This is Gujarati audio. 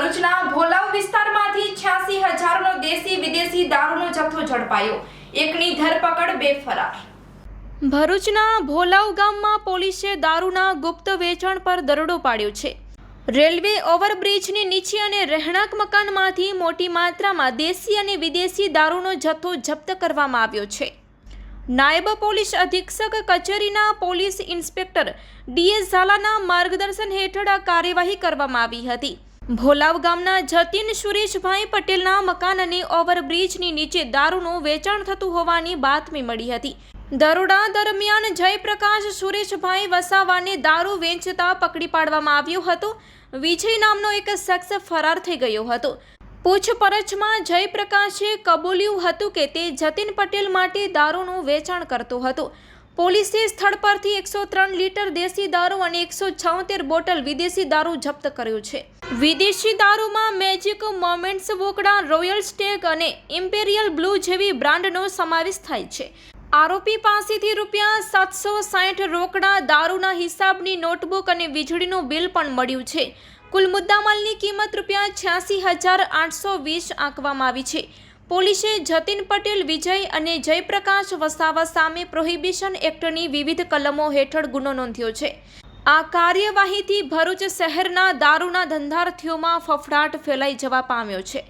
ભરૂચના ભોલાવ વિસ્તારમાંથી છ્યાસી હજારનો દેશી વિદેશી દારૂનો જથ્થો ઝડપાયો. એકની ધરપકડ, બે ફરાર. ભરૂચના ભોલાવ ગામમાં પોલીસે દારૂના ગુપ્ત વેચાણ પર દરોડો પાડ્યો છે. રેલવે ઓવરબ્રિજની નીચે અને રહેણાંક મકાનમાંથી મોટી માત્રામાં દેશી અને વિદેશી દારૂનો જથ્થો જપ્ત કરવામાં આવ્યો છે. નાયબ પોલીસ અધિક્ષક કચેરીના પોલીસ ઇન્સ્પેક્ટર ડીએસ ઝાલાના માર્ગદર્શન હેઠળ આ કાર્યવાહી કરવામાં આવી હતી. ભોલાવ ગામના જતીન સુરેશભાઈ પટેલના મકાન અને ઓવરબ્રિજની નીચે દારૂનું વેચાણ થતું હોવાની બાતમી મળી હતી. દરોડા દરમિયાન જયપ્રકાશ સુરેશભાઈ વસાવાને દારૂ વેચતા પકડી પાડવામાં આવ્યો હતો. વિજય નામનો એક શખ્સ ફરાર થઈ ગયો હતો. પૂછપરછમાં જયપ્રકાશે કબૂલ્યું હતું કે તે જતીન પટેલ માટે દારૂનું વેચાણ કરતો હતો. પોલીસે સ્થળ પરથી એકસો ત્રણ લીટર દેશી દારૂ અને એકસો છોતેર બોટલ વિદેશી દારૂ જપ્ત કર્યું છે. વિદેશી દારૂમાં magic moments વોકડા, royal stag and imperial blue જેવી બ્રાન્ડનો સમાવેશ થાય છે. આરોપી પાસેથી રૂપિયા સાતસો સાઠ રોકડા, દારૂના હિસાબની નોટબુક અને વીજળીનું બિલ પણ મળ્યું છે. કુલ મુદ્દામાલની કિંમત રૂપિયા છ્યાસી હજાર આઠસો વીસ આંકવામાં આવી છે. પોલીસે જતીન પટેલ, વિજય અને જયપ્રકાશ વસાવા સામે પ્રોહિબિશન એક્ટની વિવિધ કલમો હેઠળ ગુનો નોંધ્યો છે. આ કાર્યવાહીથી ભરૂચ શહેરના દારૂના ધંધાર્થીઓમાં ફફડાટ ફેલાઈ જવા પામ્યો છે.